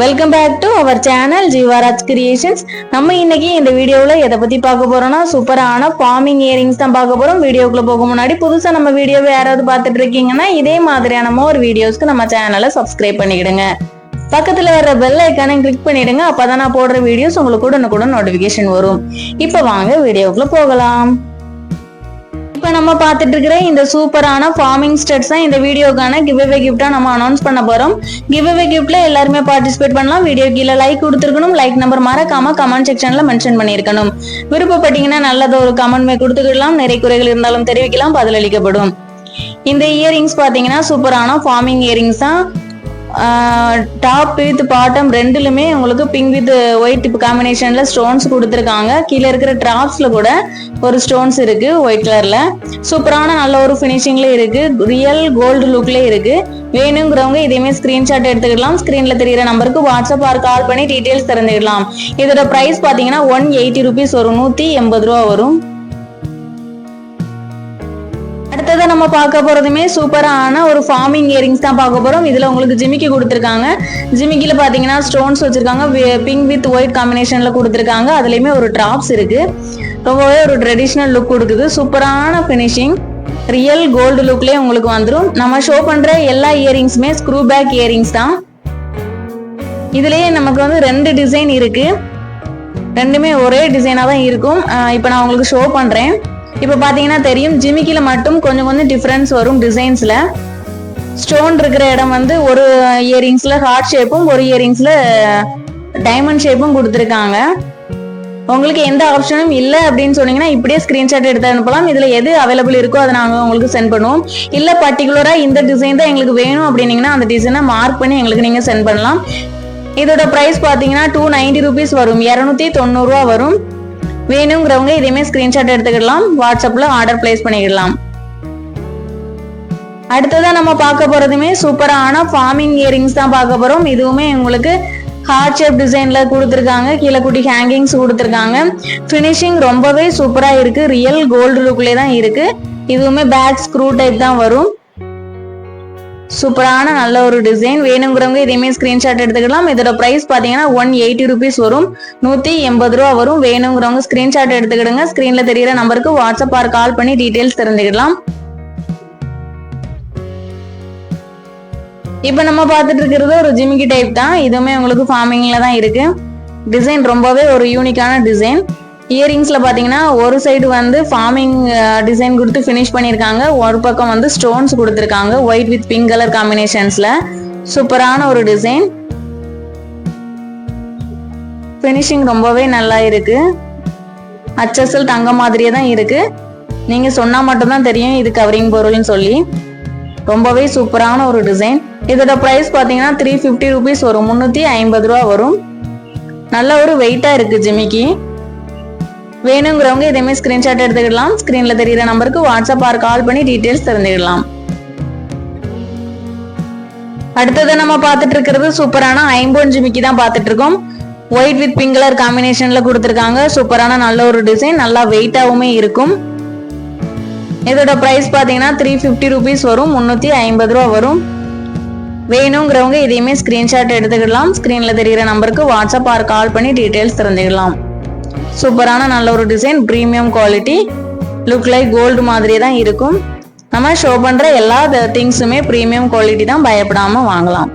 Welcome back to our channel Jeevaraj creations நம்ம இன்னைக்கு இந்த வீடியோவில் எதை பற்றி பார்க்க போறோம்னா சூப்பரான ஃபார்மிங் இயரிங்ஸ் தான் பார்க்க போகிறோம் வீடியோக்குள்ள போக முன்னாடி புதுசாக நம்ம வீடியோவை யாராவது பார்த்துட்டு இருக்கீங்கன்னா இதே மாதிரியான மோர் வீடியோஸ்க்கு நம்ம சேனலை சப்ஸ்கிரைப் பண்ணிக்கிடுங்க. பக்கத்தில் வர பெல் ஐக்கானை கிளிக் பண்ணிடுங்க. அப்பதான் நான் போடுற வீடியோஸ் உங்களுக்கு உடனுக்குடன் நோட்டிஃபிகேஷன் வரும். இப்போ வாங்க வீடியோக்குள்ளே போகலாம். நம்ம பார்த்துட்டு இருக்கிற இந்த சூப்பரான ஃபார்மிங் ஸ்டெட்ஸ் தான் இந்த வீடியோக்கான கிவ் அவே கிஃப்டா நம்ம அனௌன்ஸ் பண்ண போறோம். கிவ்அவே கிஃப்ட்ல எல்லாருமே பார்ட்டிசிபேட் பண்ணலாம். வீடியோ கீழே லைக் கொடுத்துருக்கணும். லைக் நம்பர் மறக்காம கமெண்ட் செக்ஷன்ல மென்ஷன் பண்ணியிருக்கணும். விருப்பப்பட்டீங்கன்னா நல்லது ஒரு கமெண்ட் கொடுத்துக்கலாம் நிறைய குறைகள் இருந்தாலும் தெரிவிக்கலாம். பதிலளிக்கப்படும். இந்த இயரிங்ஸ் பாத்தீங்கன்னா சூப்பரான ஃபார்மிங் இயரிங்ஸ் தான். டாப் வித் பாட்டம் ரெண்டுலுமே உங்களுக்கு பிங்க் வித் ஒயிட் காம்பினேஷன்ல ஸ்டோன்ஸ் கொடுத்துருக்காங்க. கீழே இருக்கிற டிராப்ஸ்ல கூட ஒரு ஸ்டோன்ஸ் இருக்கு ஒயிட் கலர்ல சூப்பரான நல்ல ஒரு ஃபினிஷிங்ல இருக்கு. ரியல் கோல்டு லுக்ல இருக்கு. வேணுங்கிறவங்க இதையுமே ஸ்கிரீன்ஷாட் எடுத்துக்கலாம் ஸ்கிரீன்ல தெரியுற நம்பருக்கு வாட்ஸ்அப் ஆர் கால் பண்ணி டீடைல்ஸ் தெரிஞ்சுக்கலாம் இதோட ப்ரைஸ் பாத்தீங்கன்னா ஒன் எயிட்டி ருபீஸ் வரும். நூத்தி எண்பது ரூபா வரும். அடுத்ததை நம்ம பார்க்க போறதுமே சூப்பரான ஒரு ஃபார்மிங் இயரிங்ஸ் தான் பார்க்க போறோம். இதுல உங்களுக்கு ஜிமிக்கி கொடுத்துருக்காங்க. ஜிமிக்கில பாத்தீங்கன்னா ஸ்டோன்ஸ் வச்சிருக்காங்க. பிங்க் வித் ஒயிட் காம்பினேஷன்ல கொடுத்துருக்காங்க. அதுலயுமே ஒரு டிராப்ஸ் இருக்கு. ரொம்பவே ஒரு ட்ரெடிஷ்னல் லுக் கொடுக்குது. சூப்பரான ஃபினிஷிங் ரியல் கோல்டு லுக்லேயே உங்களுக்கு வந்துடும் நம்ம ஷோ பண்ற எல்லா இயரிங்ஸுமே ஸ்க்ரூ பேக் இயரிங்ஸ் தான். இதுலயே நமக்கு வந்து ரெண்டு டிசைன் இருக்கு. ரெண்டுமே ஒரே டிசைனாக தான் இருக்கும். இப்போ நான் உங்களுக்கு ஷோ பண்றேன். இப்போ பார்த்தீங்கன்னா தெரியும் ஜிமிக்கில மட்டும் கொஞ்சம் கொஞ்சம் டிஃப்ரென்ஸ் வரும் டிசைன்ஸில் ஸ்டோன் இருக்கிற இடம் வந்து ஒரு இயரிங்ஸில் ஹார்ட் ஷேப்பும் ஒரு இயரிங்ஸில் டைமண்ட் ஷேப்பும் கொடுத்துருக்காங்க. உங்களுக்கு எந்த ஆப்ஷனும் இல்லை அப்படின்னு சொன்னீங்கன்னா இப்படியே ஸ்க்ரீன்ஷாட் எடுத்து அனுப்பலாம். இதில் எது அவைலபிள் இருக்கோ அதை நாங்கள் உங்களுக்கு சென்ட் பண்ணுவோம். இல்லை பர்டிகுலராக இந்த டிசைன் தான் எங்களுக்கு வேணும் அப்படின்னீங்கன்னா அந்த டிசைனை மார்க் பண்ணி எங்களுக்கு நீங்கள் சென்ட் பண்ணலாம். இதோட ப்ரைஸ் பார்த்தீங்கன்னா டூ நைன்டி ருபீஸ் வரும். இரநூத்தி தொண்ணூறுரூவா வரும். வேணுங்கிறவங்க இதையுமே ஸ்கிரீன்ஷாட் எடுத்துக்கிடலாம். வாட்ஸ்அப்ல ஆர்டர் பிளேஸ் பண்ணிக்கிடலாம். அடுத்ததான் நம்ம பார்க்க போறதுமே சூப்பரான ஃபார்மிங் இயரிங்ஸ் தான் பார்க்க போறோம். இதுவுமே உங்களுக்கு ஹார்ட் ஷேப் டிசைன்ல கொடுத்துருக்காங்க. கீழே குட்டி ஹேங்கிங்ஸ் கொடுத்துருக்காங்க. ஃபினிஷிங் ரொம்பவே சூப்பரா இருக்கு. ரியல் கோல்டு லுக்லேயே தான் இருக்கு. இதுவுமே பேக் ஸ்க்ரூ டைப் தான் வரும். சூப்பரான நல்ல ஒரு டிசைன் வேணுங்கிறவங்க இதையுமே ஸ்கிரீன்ஷாட் எடுத்துக்கலாம். இதோட ப்ரைஸ் பார்த்தீங்கன்னா ஒன் எயிட்டி ருபீஸ் வரும். நூத்தி எண்பது ரூபா வரும். வேணுங்கிறவங்க ஸ்கிரீன்ஷாட் எடுத்துக்கிடுங்க. ஸ்கிரீன்ல தெரியுற நம்பருக்கு வாட்ஸ்அப் ஆர் கால் பண்ணி டீடைல்ஸ் தெரிஞ்சுக்கலாம் இப்போ நம்ம பார்த்துட்டு இருக்கிறது ஒரு ஜிமிக்கி டைப் தான். இதுவுமே உங்களுக்கு ஃபார்மிங்ல தான் இருக்கு. டிசைன் ரொம்பவே ஒரு யூனிக்கான டிசைன் இயரிங்ஸ்ல பாத்தீங்கன்னா ஒரு சைடு வந்து ஃபார்மிங் டிசைன் uh, கொடுத்து ஃபினிஷ் பண்ணியிருக்காங்க ஒரு பக்கம் வந்து ஸ்டோன்ஸ் கொடுத்துருக்காங்க ஒயிட் வித் பிங்க் கலர் காம்பினேஷன்ஸ்ல சூப்பரான ஒரு டிசைன் ஃபினிஷிங் ரொம்பவே நல்லா இருக்கு. அச்சசல் தங்க மாதிரியே தான் இருக்கு. நீங்க சொன்னா மட்டும்தான் தெரியும் இது கவரிங் பொருள்னு சொல்லி. ரொம்பவே சூப்பரான ஒரு டிசைன் இதோட ப்ரைஸ் பார்த்தீங்கன்னா த்ரீ ஃபிஃப்டி ருபீஸ் வரும். முந்நூற்றி ஐம்பது ரூபா வரும். நல்ல ஒரு வெயிட்டாக இருக்குது ஜிமிக்கி. வேணுங்கிறவங்க இதேமாதிரி ஸ்கிரீன்ஷாட் எடுத்துக்கிடலாம். ஸ்கிரீன்ல தெரியுற நம்பருக்கு வாட்ஸ்அப் ஆர் கால் பண்ணி டீடைல்ஸ் தெரிஞ்சுக்கலாம் அடுத்தது நம்ம பார்த்துட்டு இருக்கிறது சூப்பரான ஐம்போன் ஜிமிக்கி தான் பார்த்துட்டு இருக்கோம். ஒயிட் வித் பிங்க் கலர் காம்பினேஷன்ல கொடுத்துருக்காங்க. சூப்பரான நல்ல ஒரு டிசைன் நல்லா வெயிட்டாகவுமே இருக்கும். இதோட ப்ரைஸ் பார்த்தீங்கன்னா த்ரீ ஃபிஃப்டி ருபீஸ் வரும் முந்நூற்றி ஐம்பது ரூபா வரும். வேணுங்கிறவங்க இதையுமே ஸ்க்ரீன்ஷாட் எடுத்துக்கிடலாம். ஸ்க்ரீனில் தெரிகிற நம்பருக்கு வாட்ஸ்அப் ஆர் கால் பண்ணி டீட்டெயில்ஸ் தெரிஞ்சுக்கலாம் சூப்பரான நல்ல ஒரு design premium quality look like gold மாதிரியே தான் இருக்கும். நம்ம ஷோ பண்ணுற எல்லா திங்ஸுமே ப்ரீமியம் குவாலிட்டி தான் பயப்படாமல் வாங்கலாம்.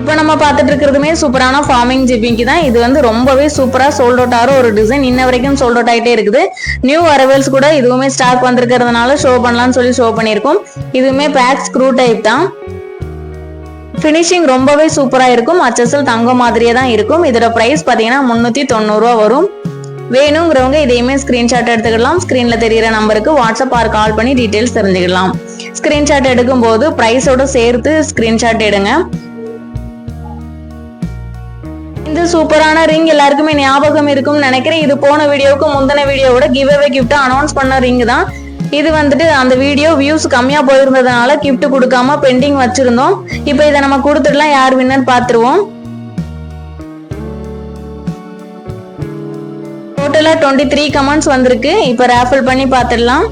இப்போ நம்ம பார்த்துட்டு இருக்கிறதுமே சூப்பரான ஃபார்மிங் ஜிப்பிங்க்கு தான். இது வந்து ரொம்பவே சூப்பராக சோல்ட் அவுட் ஆகிற ஒரு டிசைன் இன்ன வரைக்கும் சோல்ட் அவுட் ஆகிட்டே இருக்குது. நியூ அரைவல்ஸ் கூட இதுவுமே ஸ்டாக் வந்திருக்கிறதுனால ஷோ பண்ணலாம்னு சொல்லி ஷோ பண்ணியிருக்கோம். இதுவுமே பேக் ஸ்க்ரூ டைப் தான். ஃபினிஷிங் ரொம்பவே சூப்பரா இருக்கும். அச்சசல் தங்கம் மாதிரியே தான் இருக்கும். இதோட ப்ரைஸ் பார்த்தீங்கன்னா முந்நூற்றி தொண்ணூறுரூவா வரும். வேணுங்கிறவங்க இதையுமே ஸ்க்ரீன்ஷாட் எடுத்துக்கலாம் ஸ்க்ரீனில் தெரியிற நம்பருக்கு வாட்ஸ்அப் ஆர் கால் பண்ணி டீட்டெயில்ஸ் தெரிஞ்சுக்கலாம் ஸ்க்ரீன்ஷாட் எடுக்கும்போது ப்ரைஸோட சேர்த்து ஸ்க்ரீன்ஷாட் எடுங்க. இந்த சூப்பரான ரிங் எல்லாருக்குமே ஞாபகம் இருக்கும்னு நினைக்கிறேன். இது போன வீடியோவுக்கு முந்தின வீடியோவோட கிவ் அவே கிஃப்ட் அனௌன்ஸ் பண்ண ரிங் தான். இது வந்துட்டு அந்த வீடியோ வியூஸ் கம்மியா போயிருந்ததுனால கிஃப்ட் கொடுக்காம பெண்டிங் வச்சிருந்தோம். இப்போ இதை நம்ம கொடுத்துட்டுலாம் யார் வின்னர் பாத்துருவோம் டோட்டலாக டுவெண்ட்டி த்ரீ கமெண்ட்ஸ் வந்திருக்கு. இப்போ ரேஃபல் பண்ணி பார்த்துடலாம்.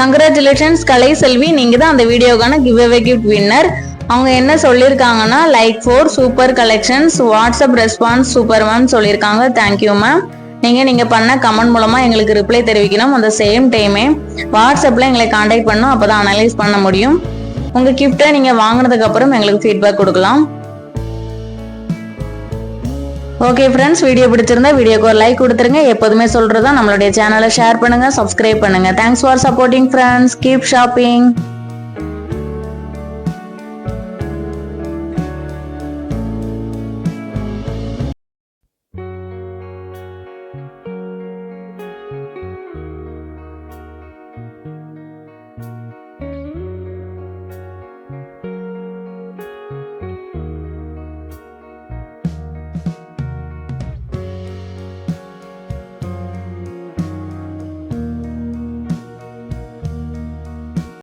கங்க்ராச்சுலேஷன்ஸ் கலை செல்வி. நீங்க தான் அந்த வீடியோக்கான கிவ் அவே கிஃப்ட் வின்னர் அவங்க என்ன சொல்லியிருக்காங்கன்னா like four super collections WhatsApp response super ma'am சொல்லியிருக்காங்க தேங்க்யூ மேம் நீங்கள் நீங்கள் பண்ண கமெண்ட் மூலமாக எங்களுக்கு ரிப்ளை தெரிவிக்கணும். அந்த சேம் டைமே வாட்ஸ்அப்பில் எங்களை காண்டாக்ட் பண்ணணும். அப்போ தான் அனலைஸ் பண்ண முடியும். உங்கள் கிஃப்ட்டை நீங்கள் வாங்கினதுக்கப்புறம் எங்களுக்கு ஃபீட்பேக் கொடுக்கலாம். ஓகே ஃப்ரெண்ட்ஸ் வீடியோ பிடிச்சிருந்தா வீடியோக்கு ஒரு லைக் கொடுத்துருங்க. எப்போதுமே சொல்கிறதா நம்மளுடைய சேனலை ஷேர் பண்ணுங்கள் சப்ஸ்கிரைப் பண்ணுங்கள் thanks for supporting friends keep shopping